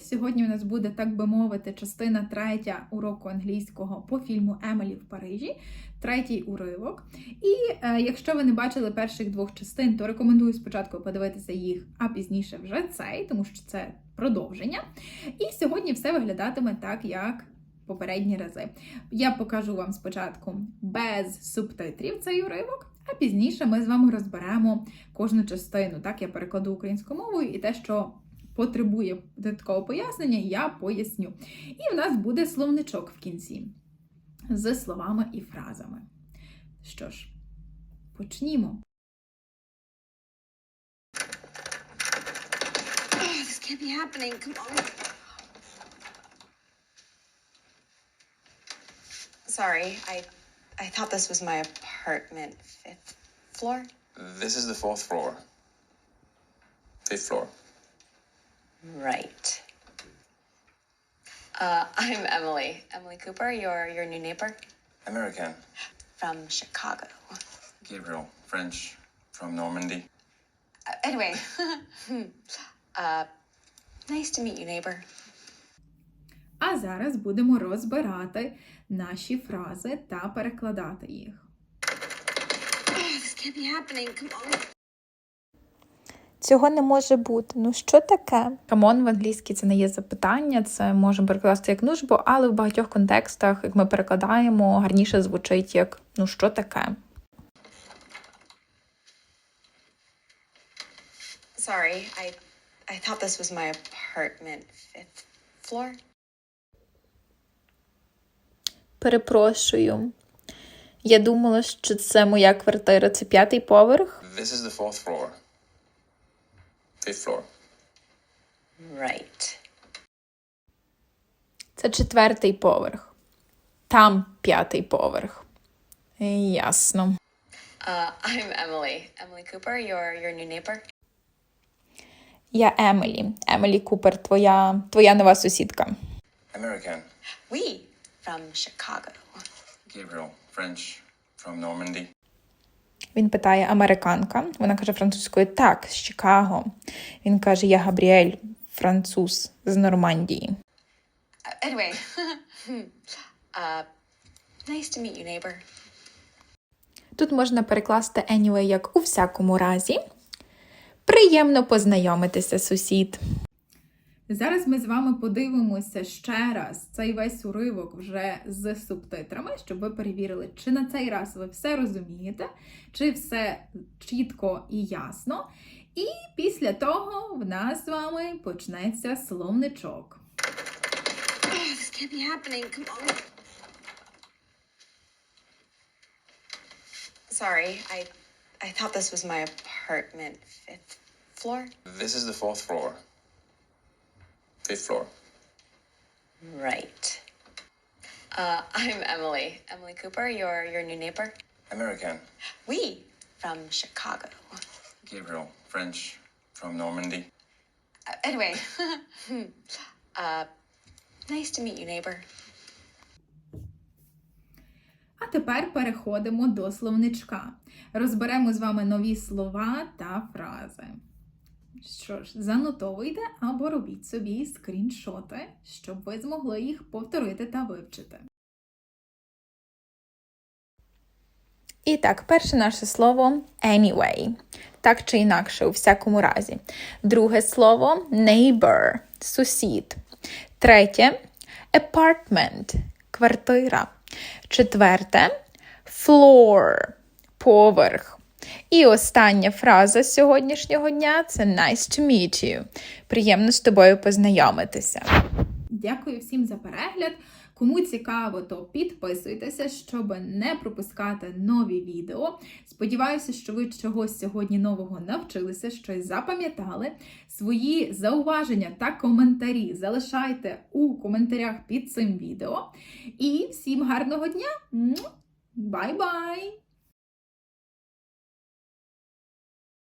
сьогодні у нас буде, так би мовити, частина третя уроку англійського по фільму Емелі в Парижі, третій уривок. І е, якщо ви не бачили перших двох частин, то рекомендую спочатку подивитися їх, а пізніше вже цей, тому що це продовження. І сьогодні все виглядатиме так, як попередні рази. Я покажу вам спочатку без субтитрів цей уривок, а пізніше ми з вами розберемо кожну частину. Так, я перекладу українською мовою і те, що потребує додаткового пояснення, я поясню. І в нас буде словничок в кінці з словами і фразами. Що ж, почнімо. Oh, this can't be happening. Come on. Sorry, I I thought this was my apartment. Fifth floor? This is the fourth floor. Fifth floor. Right. Uh, I'm Emily. Emily Cooper, your your new neighbor American. from Chicago. Gabriel. French. From Normandy. Uh, anyway, uh, nice to meet you, neighbor. А зараз будемо розбирати наші фрази та перекладати їх. Oh, this can't be happening. Come on. Цього не може бути. Ну що таке? Камон в англійській це не є запитання, це можемо перекласти як нужбу, але в багатьох контекстах, як ми перекладаємо, гарніше звучить як ну що таке. Sorry, I I thought this was my apartment. Fifth floor? Перепрошую. Я думала, що це моя квартира, це п'ятий поверх. This is the fourth floor. Fifth floor. Right. Це четвертий поверх. Там п'ятий поверх. Ясно. Uh, I'm Emily. Emily Cooper, your your new neighbor. Я Емелі. Емелі Купер, твоя, твоя нова сусідка. American. We from Chicago. Gabriel. French. From Normandy. Він питає американка. Вона каже французькою так, з Чикаго. Він каже: Я Габріель, француз з Нормандії. Uh, anyway, uh, nice to meet you, neighbor. Тут можна перекласти anyway як у всякому разі. Приємно познайомитися, сусід. Зараз ми з вами подивимося ще раз цей весь уривок вже з субтитрами, щоб ви перевірили, чи на цей раз ви все розумієте, чи все чітко і ясно. І після того в нас з вами почнеться словничок. This can't be happening. Come on. Sorry, I I thought this was my apartment. Fifth floor? This is the fourth floor. Fifth floor. Right. Uh, I'm Emily. Emily Cooper, your your new neighbor. American. We from Chicago. Gabriel. French. From Normandy. Uh, anyway, uh, nice to meet you, neighbor. А тепер переходимо до словничка. Розберемо з вами нові слова та фрази. Що ж, занотовуйте або робіть собі скріншоти, щоб ви змогли їх повторити та вивчити. І так, перше наше слово anyway. Так чи інакше, у всякому разі. Друге слово neighbor сусід. Третє apartment квартира. Четверте floor поверх. І остання фраза сьогоднішнього дня це nice to meet you. Приємно з тобою познайомитися. Дякую всім за перегляд. Кому цікаво, то підписуйтеся, щоб не пропускати нові відео. Сподіваюся, що ви чогось сьогодні нового навчилися, щось запам'ятали. Свої зауваження та коментарі залишайте у коментарях під цим відео. І всім гарного дня! Бай-бай!